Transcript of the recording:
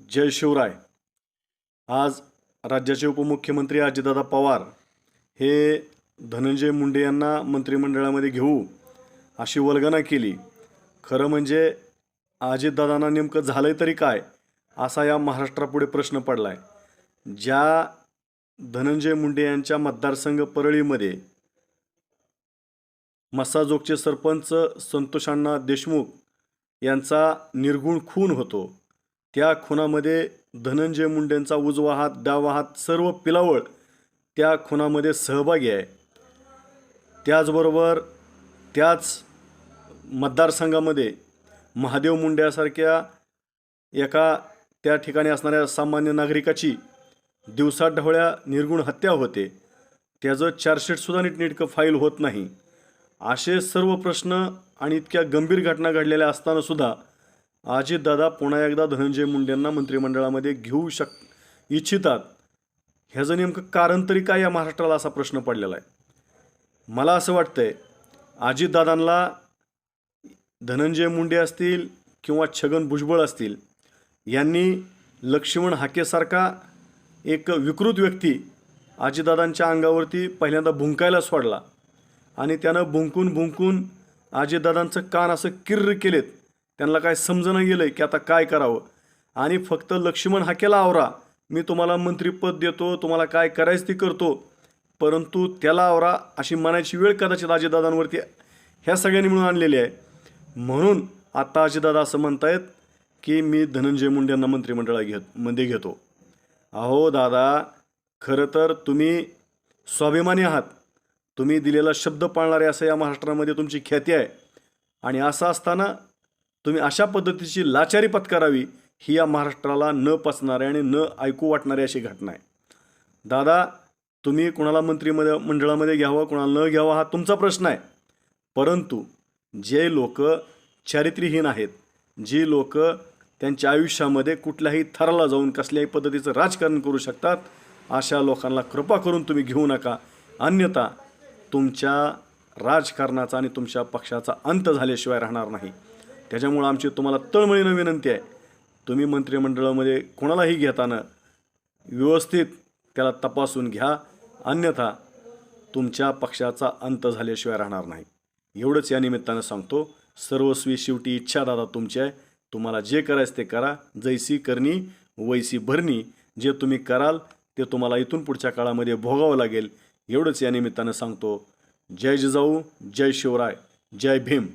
जय शिवराय. आज राज्याचे उपमुख्यमंत्री अजितदादा पवार हे धनंजय मुंडे यांना मंत्रिमंडळामध्ये घेऊ अशी वल्गना केली. खरं म्हणजे अजितदादांना नेमकं झालंय तरी काय असा या महाराष्ट्रापुढे प्रश्न पडला आहे ज्या धनंजय मुंडे यांच्या मतदारसंघ परळीमध्ये मस्साजोगचे सरपंच संतोषांना देशमुख यांचा निर्गुण खून होतो त्या खुनामध्ये धनंजय मुंडेंचा उजवा हात डावा हात सर्व पिलावळ त्या खुनामध्ये सहभागी आहे. त्याचबरोबर त्याच मतदारसंघामध्ये महादेव मुंड्यासारख्या एका त्या ठिकाणी असणाऱ्या सामान्य नागरिकाची दिवसाढवळ्या निर्गुण हत्या होते. त्याचं चार्जशीटसुद्धा नीटनेटकं फाईल होत नाही. असे सर्व प्रश्न आणि इतक्या गंभीर घटना घडलेल्या असतानासुद्धा अजितदादा पुन्हा एकदा धनंजय मुंडेंना मंत्रिमंडळामध्ये घेऊ शक इच्छितात. ह्याचं नेमकं कारण तरी काय या महाराष्ट्राला असा प्रश्न पडलेला आहे? मला असं वाटतंय अजितदादांना धनंजय मुंडे असतील किंवा छगन भुजबळ असतील यांनी लक्ष्मण हाकेसारखा एक विकृत व्यक्ती अजितदादांच्या अंगावरती पहिल्यांदा भुंकायला सोडला आणि त्यानं भुंकून भुंकून अजितदादांचं कान असं किर्र केलेत. त्यांना काय समजणं गेलं की आता काय करावं? आणि फक्त लक्ष्मण हाकेला आवरा. मी तुम्हाला मंत्रिपद देतो तुम्हाला काय करायचं ते करतो. परंतु त्याला आवरा अशी म्हणायची वेळ कदाचित अजितदादांवरती ह्या सगळ्यांनी मिळून आणलेली आहे. म्हणून आता अजितदादा असं म्हणतायत की मी धनंजय मुंडेंना मंत्रिमंडळात घेत मध्ये घेतो. अहो दादा खरं तर तुम्ही स्वाभिमानी आहात. तुम्ही दिलेला शब्द पाळणारे असं या महाराष्ट्रामध्ये तुमची ख्याती आहे. आणि असं असताना तुम्ही अशा पद्धतीची लाचारी पत्करावी ही या महाराष्ट्राला न पचणारी आणि न ऐकू वाटणारी अशी घटना आहे. दादा तुम्ही कुणाला मंत्रिमध्ये मंडळामध्ये घ्यावं कुणाला न घ्यावा हा तुमचा प्रश्न आहे. परंतु जे लोक चारित्र्यहीन आहेत जी लोक त्यांच्या आयुष्यामध्ये कुठल्याही थराला जाऊन कसल्याही पद्धतीचं राजकारण करू शकतात अशा लोकांना कृपा करून तुम्ही घेऊ नका. अन्यथा तुमच्या राजकारणाचा आणि तुमच्या पक्षाचा अंत झाल्याशिवाय राहणार नाही. त्याच्यामुळं आमची तुम्हाला तळमळीनं विनंती आहे. तुम्ही मंत्रिमंडळामध्ये कोणालाही घेताना व्यवस्थित त्याला तपासून घ्या. अन्यथा तुमच्या पक्षाचा अंत झाल्याशिवाय राहणार नाही. एवढंच या निमित्तानं सांगतो सर्वस्वी शेवटी इच्छा दादा तुमची आहे. तुम्हाला जे करायचं ते करा. जैसी करणी वैसी भरणी जे तुम्ही कराल ते तुम्हाला इथून पुढच्या काळामध्ये भोगावं लागेल. एवढंच या निमित्तानं सांगतो जय जिजाऊ जय शिवराय जय भीम.